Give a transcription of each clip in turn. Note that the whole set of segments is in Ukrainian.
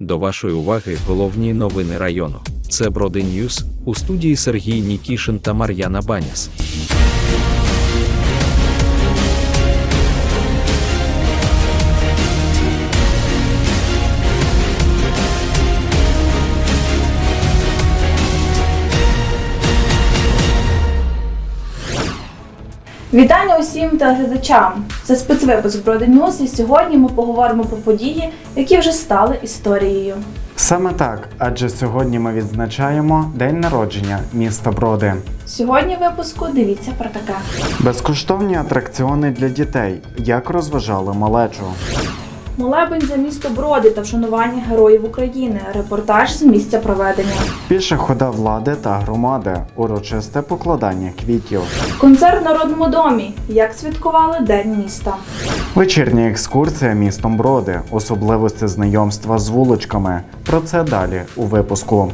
До вашої уваги головні новини району. Це Броди Ньюс у студії Сергій Нікішин та Мар'яна Баняс. Вітання усім телеглядачам! Це спецвипуск Броди Ньюс, і сьогодні ми поговоримо про події, які вже стали історією. Саме так, адже сьогодні ми відзначаємо день народження міста Броди. Сьогодні в випуску дивіться про таке. Безкоштовні атракціони для дітей, як розважали малечу. Молебень за місто Броди та вшанування героїв України. Репортаж з місця проведення. Піша хода влади та громади, урочисте покладання квітів. Концерт в народному домі. Як святкували День міста. Вечірня екскурсія містом Броди, особливості знайомства з вуличками. Про це далі у випуску.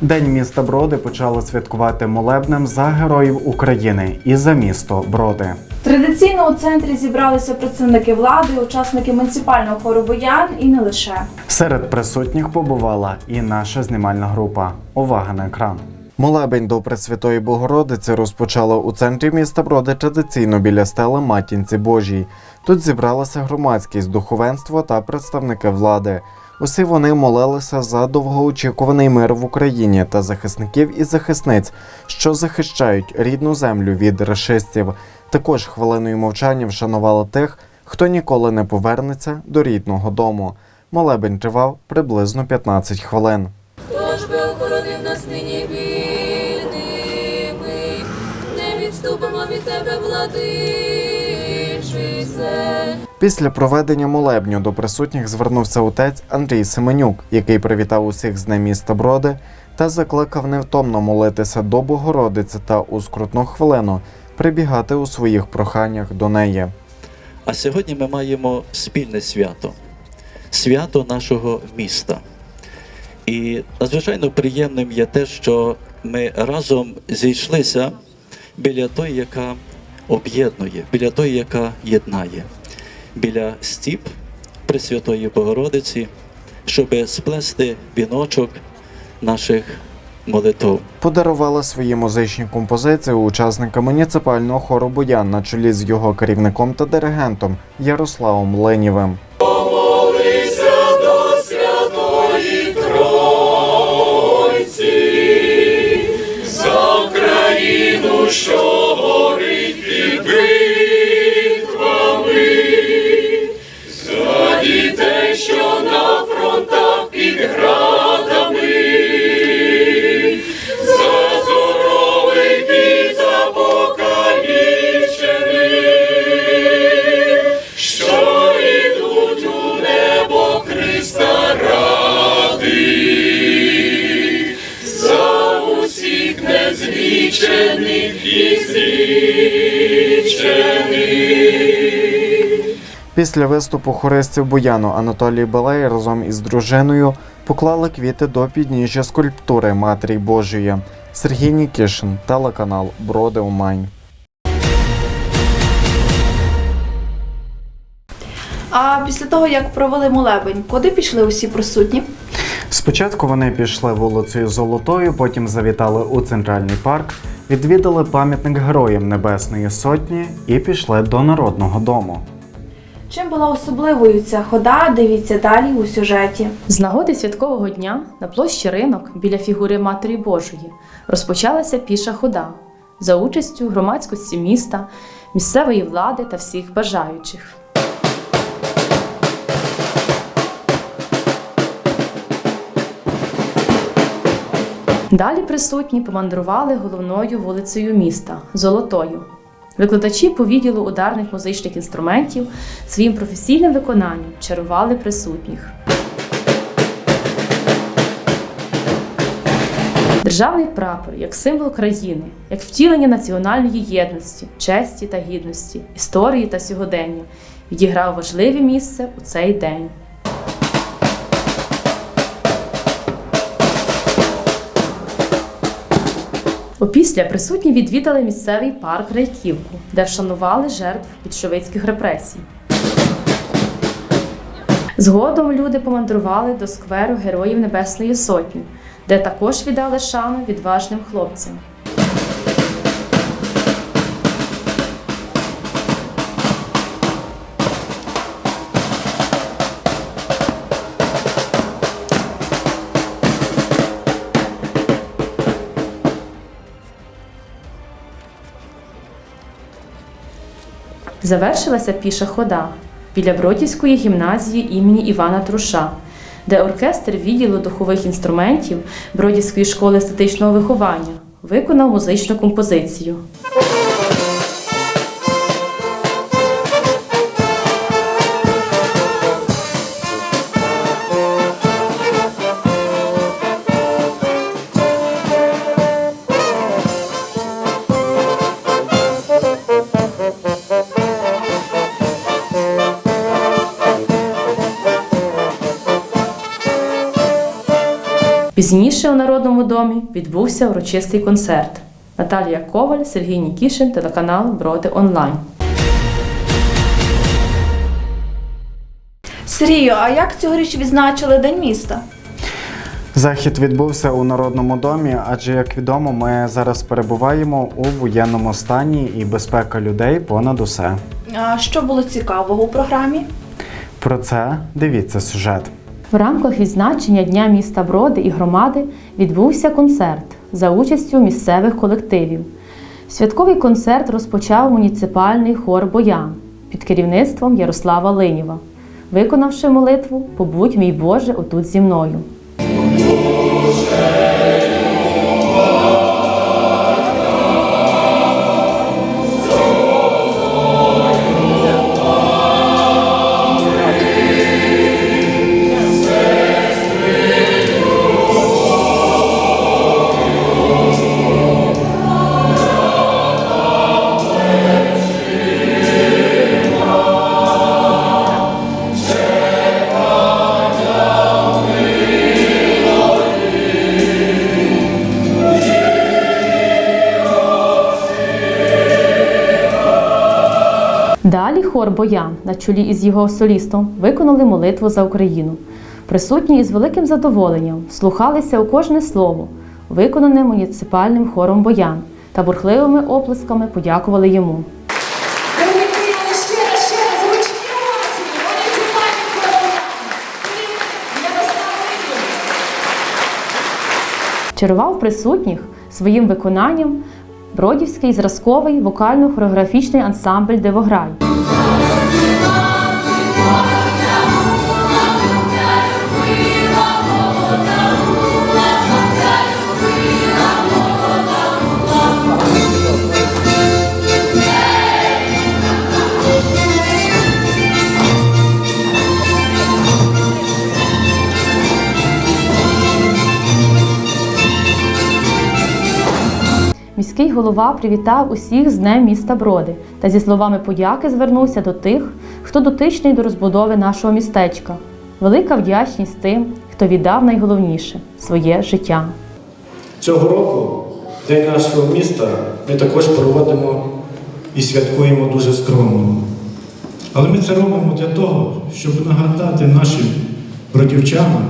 День міста Броди почали святкувати молебнем за героїв України і за місто Броди. Традиційно у центрі зібралися представники влади, учасники муніципального хору Боян і не лише. Серед присутніх побувала і наша знімальна група. Увага на екран. Молебень до Пресвятої Богородиці розпочало у центрі міста Броди традиційно біля стели Матінці Божій. Тут зібралася громадськість, духовенство та представники влади. Усі вони молилися за довгоочікуваний мир в Україні та захисників і захисниць, що захищають рідну землю від рашистів. Також хвилиною мовчання вшанували тих, хто ніколи не повернеться до рідного дому. Молебень тривав приблизно 15 хвилин. Тож би охоронив нас нині вільними, не відступимо від тебе, владичице. Після проведення молебню до присутніх звернувся отець Андрій Семенюк, який привітав усіх з днем міста Броди та закликав невтомно молитися до Богородиці та у скрутну хвилину прибігати у своїх проханнях до неї. А сьогодні ми маємо спільне свято свято нашого міста. І надзвичайно приємним є те, що ми разом зійшлися біля тої, яка об'єднує, біля тої, яка єднає, біля стіп Пресвятої Богородиці, щоб сплести віночок наших молитв. Подарувала свої музичні композиції учасника муніципального хору Буян на чолі з його керівником та диригентом Ярославом Ленєвим. Після виступу хористів Буяну Анатолій Балей разом із дружиною поклали квіти до підніжжя скульптури Матері Божої. Сергій Нікішин, телеканал Броди Умань. А після того, як провели молебень, куди пішли усі присутні? Спочатку вони пішли вулицею Золотою, потім завітали у центральний парк, відвідали пам'ятник Героям Небесної Сотні і пішли до Народного дому. Чим була особливою ця хода? Дивіться далі у сюжеті. З нагоди святкового дня на площі ринок біля фігури Матері Божої розпочалася піша хода за участю громадськості міста, місцевої влади та всіх бажаючих. Далі присутні помандрували головною вулицею міста Золотою. Викладачі по відділу ударних музичних інструментів своїм професійним виконанням чарували присутніх. Державний прапор як символ країни, як втілення національної єдності, честі та гідності, історії та сьогодення, відіграв важливе місце у цей день. Опісля присутні відвідали місцевий парк Райківку, де вшанували жертв більшовицьких репресій. Згодом люди помандрували до скверу Героїв Небесної Сотні, де також віддали шану відважним хлопцям. Завершилася піша хода біля Бродівської гімназії імені Івана Труша, де оркестр відділу духових інструментів Бродівської школи естетичного виховання виконав музичну композицію. Пізніше у Народному домі відбувся урочистий концерт. Наталія Коваль, Сергій Нікішин, телеканал Броди Онлайн. Сергію, а як цьогоріч відзначили День міста? Захід відбувся у народному домі, адже як відомо, ми зараз перебуваємо у воєнному стані і безпека людей понад усе. А що було цікавого у програмі? Про це дивіться сюжет. В рамках відзначення Дня міста Броди і громади відбувся концерт за участю місцевих колективів. Святковий концерт розпочав муніципальний хор Боян під керівництвом Ярослава Линєва, виконавши молитву Побудь мій Боже отут зі мною. Далі на чолі із його солістом виконали молитву за Україну. Присутні із великим задоволенням слухалися у кожне слово, виконане муніципальним хором Боян та бурхливими оплесками подякували йому. Чарував присутніх своїм виконанням Бродівський зразковий вокально-хореографічний ансамбль Дивограй. Голова привітав усіх з Днем міста Броди та зі словами подяки звернувся до тих, хто дотичний до розбудови нашого містечка. Велика вдячність тим, хто віддав найголовніше своє життя. Цього року День нашого міста ми також проводимо і святкуємо дуже скромно. Але ми це робимо для того, щоб нагадати нашим бродівчанам,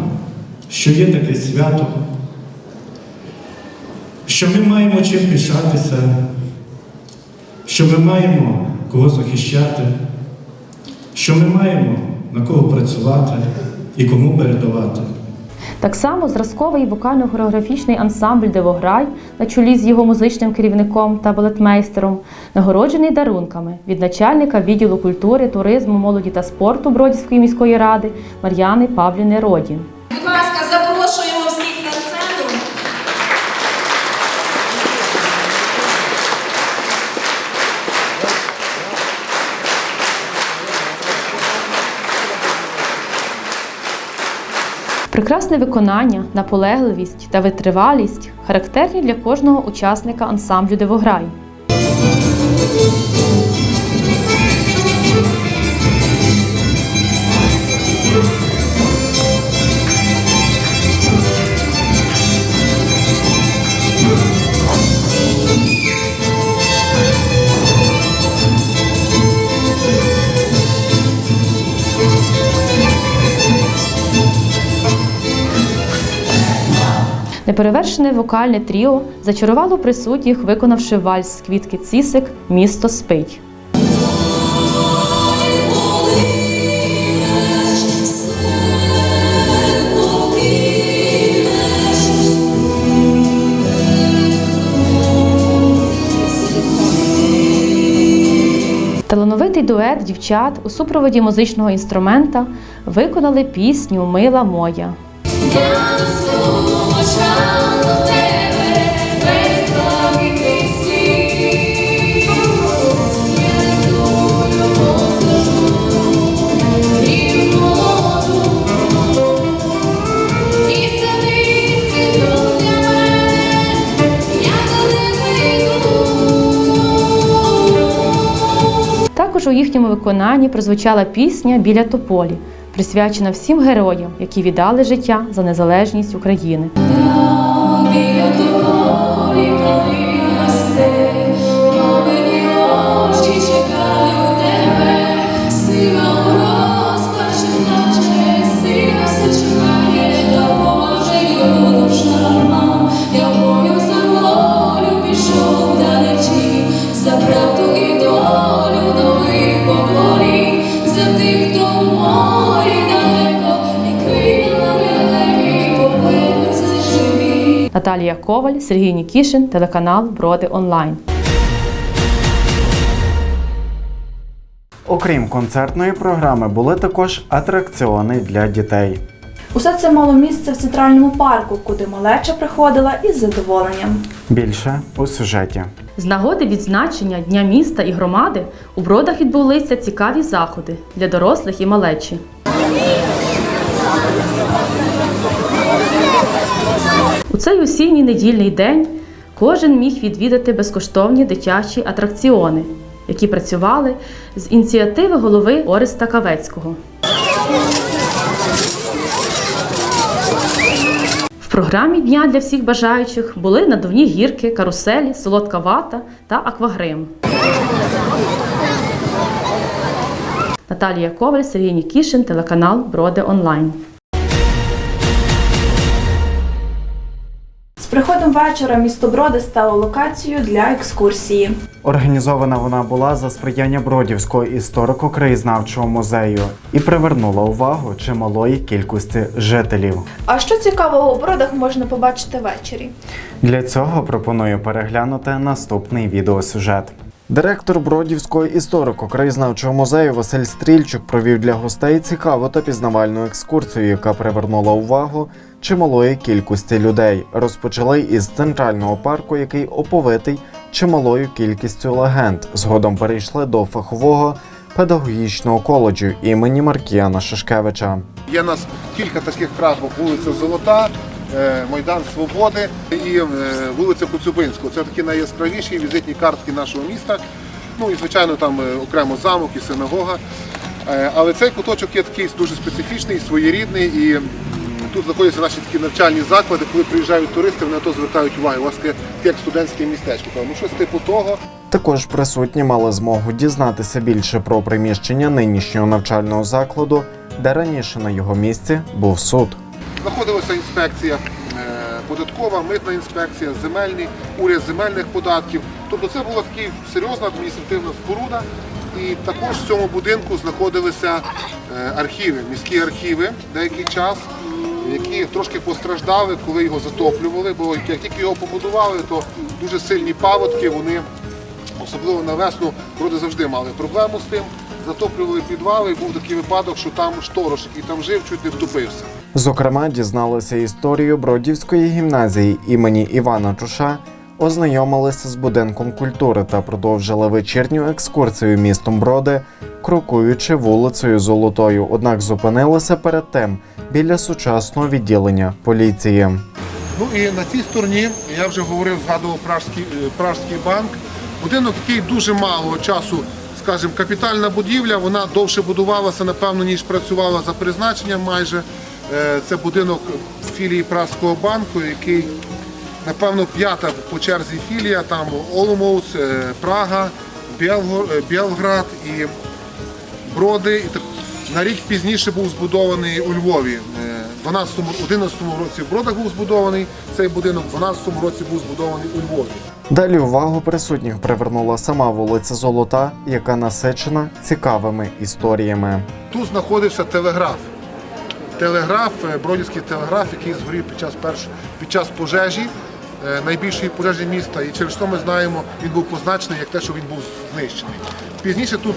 що є таке свято, що ми маємо чим пишатися, що ми маємо кого захищати, що ми маємо на кого працювати і кому передавати. Так само зразковий вокально-хореографічний ансамбль Дивограй на чолі з його музичним керівником та балетмейстером нагороджений дарунками від начальника відділу культури, туризму, молоді та спорту Бродівської міської ради Мар'яни Павліни Родін. Прекрасне виконання, наполегливість та витривалість характерні для кожного учасника ансамблю Дивограй. Неперевершене вокальне тріо зачарувало присутніх, виконавши вальс квітки Цісик Місто спить. Талановитий дует дівчат у супроводі музичного інструмента виконали пісню Мила моя. Також у їхньому виконанні прозвучала пісня Біля тополі, присвячена всім героям, які віддали життя за незалежність України. Живі. Коваль, Сергій Нікішин, телеканал Броди Онлайн. Окрім концертної програми, були також атракціони для дітей. Усе це мало місце в центральному парку, куди малеча приходила із задоволенням. Більше у сюжеті. З нагоди відзначення Дня міста і громади у бродах відбулися цікаві заходи для дорослих і малечі. Цей осінній недільний день кожен міг відвідати безкоштовні дитячі атракціони, які працювали з ініціативи голови Ореста Кавецького. В програмі дня для всіх бажаючих були надувні гірки, каруселі, солодка вата та аквагрим. Наталія Коваль, Сергій Нікішин, телеканал Броди Онлайн. Приходом вечора місто Броди стало локацією для екскурсії. Організована вона була за сприяння Бродівського історико-краєзнавчого музею і привернула увагу чималої кількості жителів. А що цікавого у Бродах можна побачити ввечері? Для цього пропоную переглянути наступний відеосюжет. Директор Бродівського історико-краєзнавчого музею Василь Стрільчук провів для гостей цікаву та пізнавальну екскурсію, яка привернула увагу чималої кількості людей. Розпочали із центрального парку, який оповитий чималою кількістю легенд. Згодом перейшли до фахового педагогічного коледжу імені Маркіяна Шишкевича. Є у нас кілька таких крапок: вулиця Золота, е, Майдан Свободи і е, вулиця Коцюбинського. Це такі найяскравіші візитні картки нашого міста. Ну і звичайно там е, окремо замок і синагога. Але цей куточок є такий дуже специфічний, своєрідний і тут знаходяться наші такі навчальні заклади. Коли приїжджають туристи, вони на то звертають увагу. У вас таке як студентське містечко. Ну щось типу того. Також присутні мали змогу дізнатися більше про приміщення нинішнього навчального закладу, де раніше на його місці був суд. Знаходилася інспекція е, податкова, митна інспекція, земельний, уряд земельних податків. Тобто це була така серйозна адміністративна споруда. І також в цьому будинку знаходилися е, архіви, міські архіви деякий час, які трошки постраждали, коли його затоплювали, бо як тільки його побудували, то дуже сильні паводки, вони особливо на весну броди завжди мали проблему з тим. Затоплювали підвали, і був такий випадок, що там шторож, який там жив, чуть не втопився. Зокрема, дізналися історію Бродівської гімназії імені Івана Чуша, ознайомилися з будинком культури та продовжили вечірню екскурсію містом Броди, крокуючи вулицею Золотою. Однак зупинилися перед тим біля сучасного відділення поліції. Ну і на цій стороні я вже говорив, згадував Пражський, е, Пражський банк. Будинок, який дуже мало часу, скажімо, капітальна будівля, вона довше будувалася, напевно, ніж працювала за призначенням майже. Е, Це будинок філії Пражського банку, який, напевно, п'ята по черзі філія, там Оломоуц, е, Прага, Білград і Броди. На рік пізніше був збудований у Львові. Е, в 12-11 році в Бродах був збудований цей будинок, в 12 році був збудований у Львові. Далі увагу присутніх привернула сама вулиця Золота, яка насичена цікавими історіями. Тут знаходився телеграф. Телеграф, е, Бродівський телеграф, який згорів під час перш... під час пожежі, е, найбільшої пожежі міста. І через що ми знаємо, він був позначений як те, що він був знищений. Пізніше тут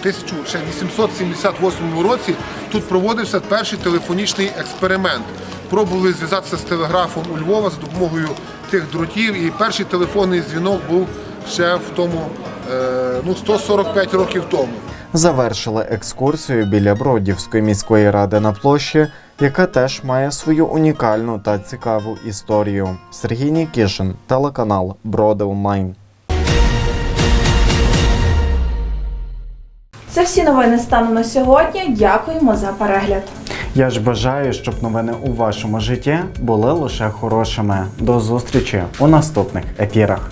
1878 році тут проводився перший телефонічний експеримент. Пробували зв'язатися з телеграфом у Львова за допомогою тих дротів. І перший телефонний дзвінок був ще в тому е, ну, 145 років тому. Завершили екскурсію біля Бродівської міської ради на площі, яка теж має свою унікальну та цікаву історію. Сергій Нікішин, телеканал Броди Онлайн. Це всі новини станом на сьогодні. Дякуємо за перегляд. Я ж бажаю, щоб новини у вашому житті були лише хорошими. До зустрічі у наступних ефірах.